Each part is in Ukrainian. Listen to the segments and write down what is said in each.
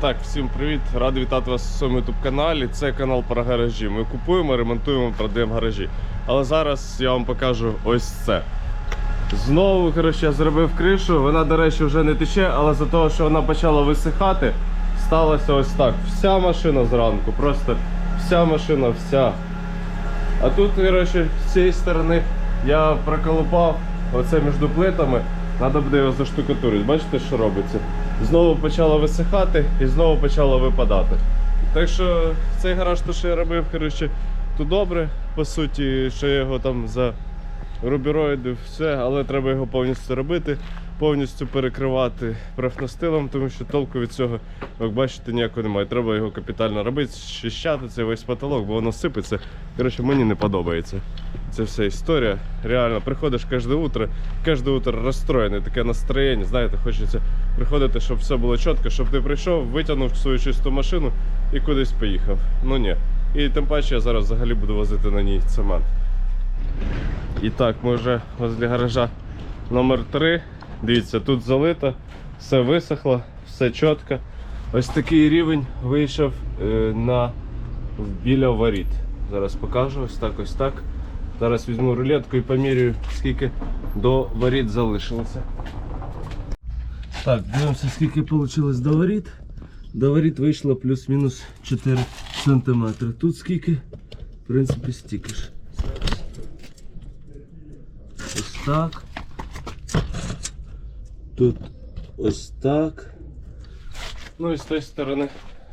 Так, всім привіт! Радий вітати вас у своєму youtube каналі. Це канал про гаражі. Ми купуємо, ремонтуємо, продаємо гаражі. Але зараз я вам покажу ось це. Знову коротше, я зробив кришу. Вона, до речі, вже не тече, але за того, що вона почала висихати, сталося ось так. Вся машина зранку, просто вся машина, вся. А тут, коротше, з цієї сторони я проколупав оце між плитами. Треба буде його заштукатурити. Бачите, що робиться? Знову почало висихати і знову почало випадати. Так що цей гараж, то, що я робив, коротше, то добре, по суті, що я його там за рубіроїди, все, але треба його повністю робити, повністю перекривати профнастилом, тому що толку від цього, як бачите, ніякого немає. Треба його капітально робити, щищати цей весь потолок, бо воно сипеться. Коротше, мені не подобається. Це вся історія. Реально, приходиш кожне утро, кожне утро розстроєне, таке настроєння, знаєте, хочеться приходити, щоб все було чітко, щоб ти прийшов, витягнув свою чисту машину і кудись поїхав. Ну ні. І тим паче я зараз взагалі буду возити на ній цемент. І так, ми вже возле гаража номер 3 Дивіться, тут залито, все висохло, все чітко. Ось такий рівень вийшов е, на біля воріт. Зараз покажу, ось так, ось так. Зараз візьму рулетку і поміряю, скільки до воріт залишилося. Так, дивимося, скільки вийшло до воріт. До воріт вийшло плюс-мінус 4 см. Тут скільки? В принципі, стільки ж. Ось так. Тут ось так. Ну і з тієї сторони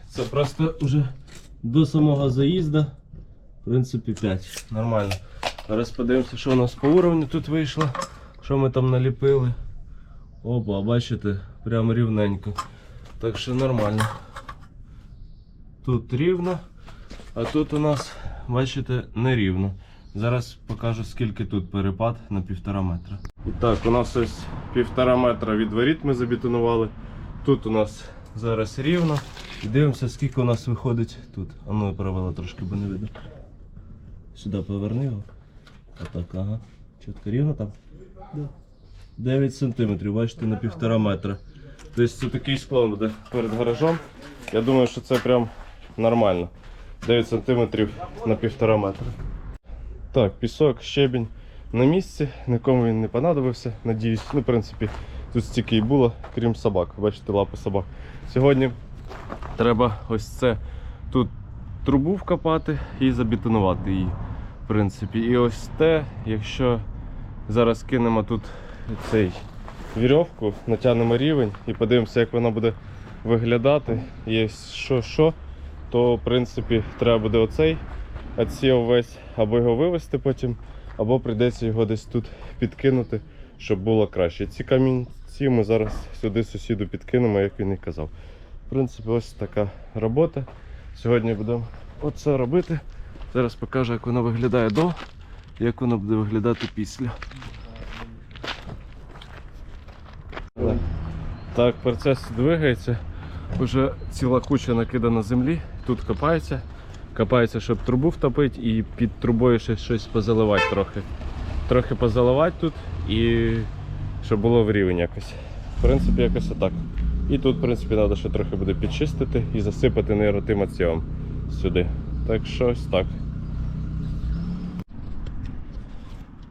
це просто вже до самого заїзду. В принципі, 5. Нормально. Зараз подивимося, що у нас по уровню тут вийшло. Що ми там наліпили. Опа, бачите, прямо рівненько. Так що нормально. Тут рівно, а тут у нас, бачите, нерівно. Зараз покажу скільки тут перепад на півтора метра. І так, у нас ось півтора метра від воріт ми забетонували. Тут у нас зараз рівно. І дивимося, скільки у нас виходить тут. А ну я провела трошки, бо не видно. Сюди поверни його. Отак, ага. Чітко рівно там? 9 сантиметрів, бачите, на півтора метра. Тобто це такий склон буде перед гаражом. Я думаю, що це прям нормально. 9 сантиметрів на півтора метра. Так, пісок, щебінь на місці, нікому він не понадобився, надіюсь. Ну, в принципі, тут стільки і було, крім собак. Бачите, лапи собак. Сьогодні треба ось це тут трубу вкопати і забетонувати її. Принципі, і ось те, якщо зараз кинемо тут цей вірьовку, натягнемо рівень і подивимося, як вона буде виглядати. І що, що, то в принципі треба буде оцей відсів весь, або його вивезти потім, або прийдеться його десь тут підкинути, щоб було краще. Ці камінці ми зараз сюди сусіду підкинемо, як він і казав. В принципі, ось така робота. Сьогодні будемо оце робити. Зараз покажу, як воно виглядає до, як воно буде виглядати після. Так, процес двигається. Уже ціла куча накидана землі. Тут копається. Копається, щоб трубу втопити і під трубою ще щось позаливати трохи. Трохи позаливати тут і щоб було в рівень якось. В принципі, якось отак. І тут, в принципі, треба ще трохи буде підчистити і засипати нейротимацієм сюди. Так що ось так.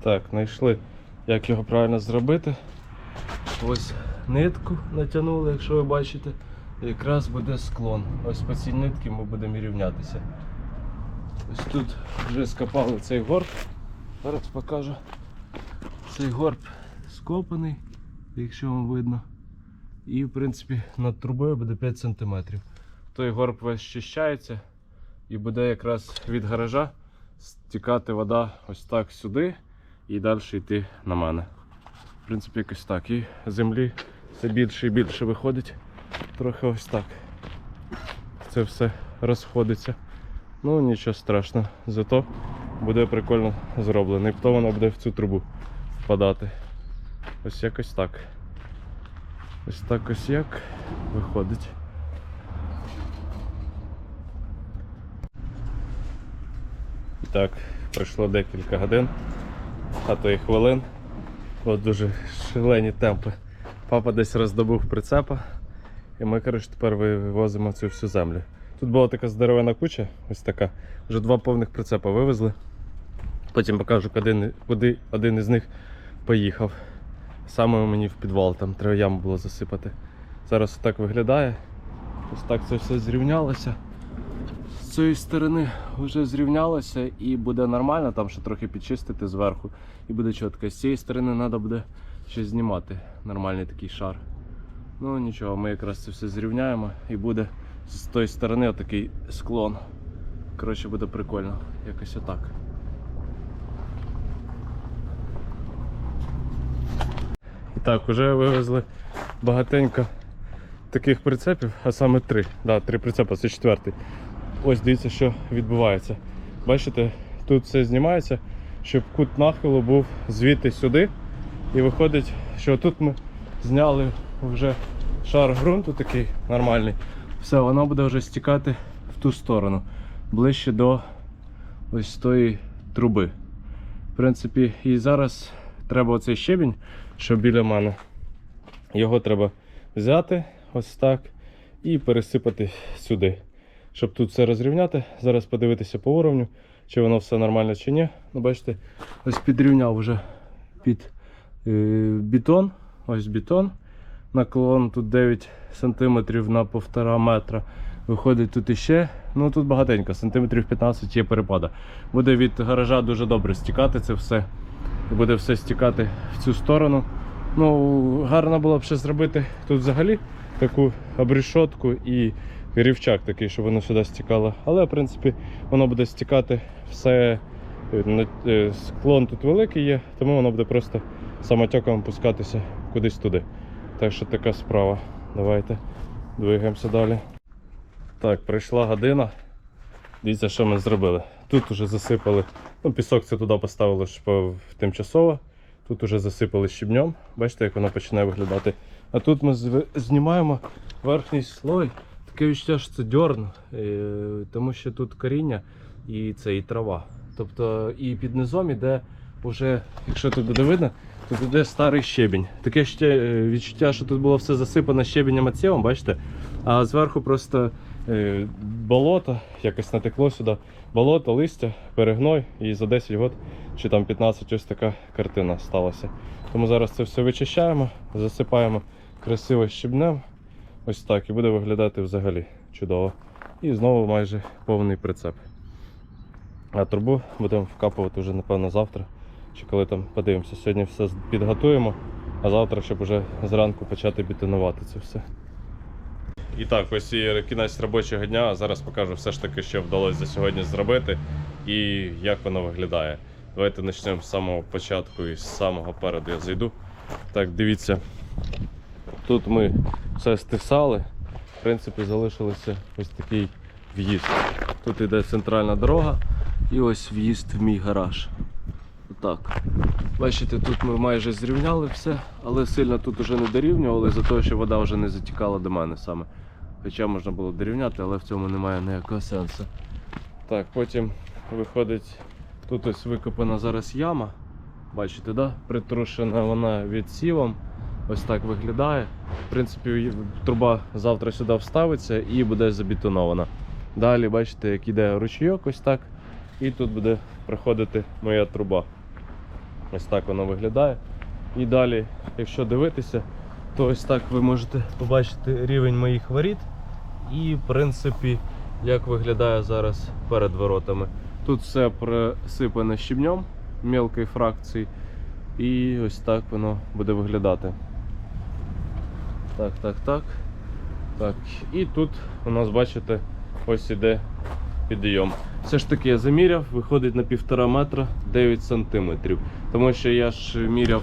Так, знайшли, як його правильно зробити. Ось нитку натягнули, якщо ви бачите, якраз буде склон. Ось по цій нитці ми будемо рівнятися. Ось тут вже скопали цей горб. Зараз покажу. Цей горб скопаний, якщо вам видно. І в принципі над трубою буде 5 см. Той горб весь щищається і буде якраз від гаража стікати вода ось так сюди і далі йти на мене. В принципі, якось так. І землі все більше і більше виходить. Трохи ось так. Це все розходиться. Ну нічого страшного. Зато буде прикольно зроблено. І потім воно буде в цю трубу впадати. Ось якось так. Ось так ось як виходить. Так, пройшло декілька годин, а то і хвилин. От дуже шалені темпи. Папа десь роздобув прицепа І ми, коротше, тепер вивозимо цю всю землю. Тут була така здоровена куча, ось така. Вже два повних прицепа вивезли. Потім покажу, куди, куди один із них поїхав. Саме мені в підвал, там треба яму було засипати. Зараз так виглядає. Ось так це все зрівнялося. Цієї сторони вже зрівнялося і буде нормально, там ще трохи підчистити зверху і буде чітко. З цієї сторони треба буде ще знімати нормальний такий шар. Ну нічого, ми якраз це все зрівняємо і буде з тої сторони отакий склон. Коротше, буде прикольно. Якось отак. І так, вже вивезли багатенько таких прицепів, а саме три. Да, три прицепи, це четвертий. Ось дивіться, що відбувається. Бачите, тут все знімається, щоб кут нахилу був звідти сюди. І виходить, що тут ми зняли вже шар ґрунту такий нормальний. Все, воно буде вже стікати в ту сторону, ближче до ось тої труби. В принципі, і зараз треба оцей щебінь, що біля мене. Його треба взяти ось так і пересипати сюди. Щоб тут все розрівняти, зараз подивитися по уровню, чи воно все нормально чи ні. Ну, бачите, ось підрівняв вже під е, бетон. Ось бетон. Наклон тут 9 см на 1,5 метра. Виходить тут іще. Ну тут багатенько, сантиметрів 15 є перепада. Буде від гаража дуже добре стікати це все. Буде все стікати в цю сторону. Ну, гарно було б ще зробити тут взагалі таку обрішотку і рівчак такий, щоб воно сюди стікало. Але в принципі воно буде стікати все. е, е, Склон тут великий є, тому воно буде просто самотеком пускатися кудись туди. Так що така справа. Давайте двигаємося далі. Так, прийшла година. Дивіться, що ми зробили. Тут уже засипали, ну, пісок це туди поставили тимчасово. Тут уже засипали щебнем. Бачите, як воно починає виглядати. А тут ми знімаємо верхній слой. Таке відчуття, що це дьорн, е, тому що тут коріння і це і трава. Тобто і під низом іде вже, якщо тут буде видно, тут іде старий щебінь. Таке ще е, відчуття, що тут було все засипано щебенем отсівом, бачите? А зверху просто е, болото, якось натекло сюди. Болото, листя, перегной, і за 10 років чи там 15 ось така картина сталася. Тому зараз це все вичищаємо, засипаємо красиво щебнем. Ось так і буде виглядати взагалі чудово. І знову майже повний прицеп. А трубу будемо вкапувати вже, напевно, завтра. Чи коли там подивимося. Сьогодні все підготуємо, а завтра, щоб вже зранку почати бетонувати це все. І так, ось і кінець робочого дня. Зараз покажу все ж таки, що вдалося за сьогодні зробити і як воно виглядає. Давайте почнемо з самого початку і з самого переду я зайду. Так, дивіться. Тут ми все стисали. В принципі, залишилося ось такий в'їзд. Тут іде центральна дорога і ось в'їзд в мій гараж. Отак. Бачите, тут ми майже зрівняли все, але сильно тут уже не дорівнювали, за того, що вода вже не затікала до мене саме. Хоча можна було дорівняти, але в цьому немає ніякого сенсу. Так, потім виходить, тут ось викопана зараз яма. Бачите, да? притрушена вона відсівом. Ось так виглядає. В принципі, труба завтра сюди вставиться і буде забетонована. Далі бачите, як іде ручійок, ось так. І тут буде проходити моя труба. Ось так воно виглядає. І далі, якщо дивитися, то ось так ви можете побачити рівень моїх воріт. І, в принципі, як виглядає зараз перед воротами. Тут все присипане щебнем мелкої фракції. І ось так воно буде виглядати. Так, так, так. Так. І тут у нас, бачите, ось іде підйом. Все ж таки я заміряв, виходить на півтора метра 9 сантиметрів. Тому що я ж міряв,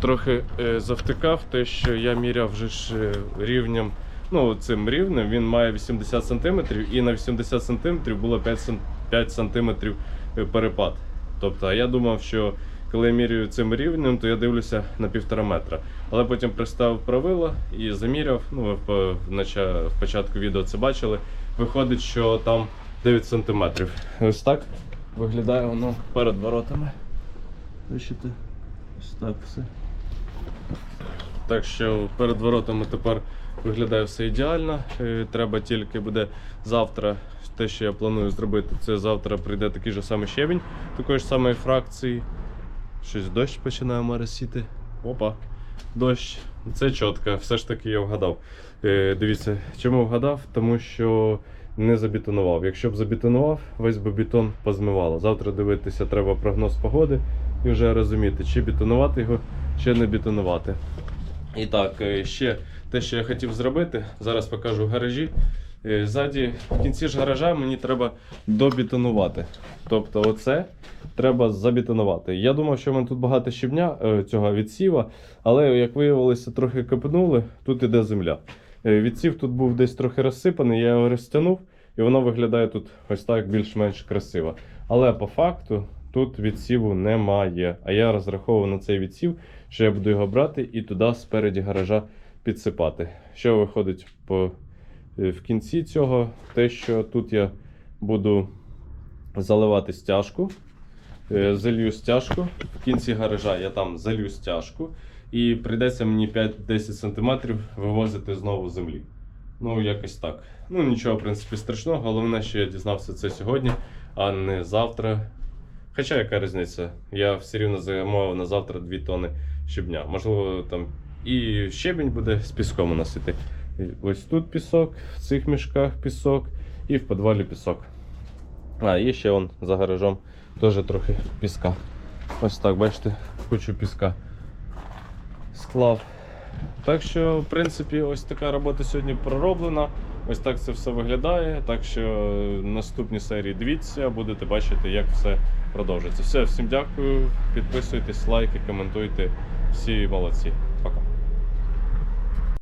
трохи е, завтикав, те, що я міряв вже ж е, рівнем, ну цим рівнем, він має 80 сантиметрів, і на 80 сантиметрів було 5, сан- 5 сантиметрів е, перепад. Тобто я думав, що коли я міряю цим рівнем, то я дивлюся на півтора метра. Але потім приставив правило і заміряв. Ну, ви в, початку відео це бачили. Виходить, що там 9 сантиметрів. Ось так виглядає воно перед воротами. Бачите? Ось так все. Так що перед воротами тепер Виглядає все ідеально. Е, Треба тільки буде завтра. Те, що я планую зробити, це завтра прийде такий же самий щебінь, такої ж самої фракції. Щось дощ починає моросити. Опа, дощ. Це чітко, все ж таки я вгадав. Е, дивіться, чому вгадав? Тому що не забетонував. Якщо б забетонував, весь би бетон позмивало. Завтра дивитися треба прогноз погоди і вже розуміти, чи бетонувати його, чи не бетонувати. І так, е, ще те, що я хотів зробити, зараз покажу в гаражі. Е, Ззаді, в кінці ж гаража мені треба добетонувати. Тобто, оце треба забетонувати. Я думав, що в мене тут багато щебня е, цього відсіва, але як виявилося, трохи копнули, тут іде земля. Е, Відсів тут був десь трохи розсипаний, я його розтягнув, і воно виглядає тут ось так більш-менш красиво. Але по факту тут відсіву немає. А я розраховував на цей відсів, що я буду його брати і туди спереді гаража підсипати. Що виходить по, в кінці цього, те, що тут я буду заливати стяжку. Е, Залью стяжку. В кінці гаража я там залью стяжку. І прийдеться мені 5-10 см вивозити знову землі. Ну, якось так. Ну, нічого, в принципі, страшного. Головне, що я дізнався це сьогодні, а не завтра. Хоча яка різниця? Я все рівно замовив на завтра 2 тони щебня. Можливо, там і щебінь буде з піском носити. Ось тут пісок, в цих мішках пісок і в підвалі пісок. А, і ще он за гаражом теж трохи піска. Ось так, бачите, кучу піска склав. Так що, в принципі, ось така робота сьогодні пророблена. Ось так це все виглядає. Так що наступні серії дивіться, будете бачити, як все продовжиться. Все, всім дякую. Підписуйтесь, лайки, коментуйте. Всі молодці.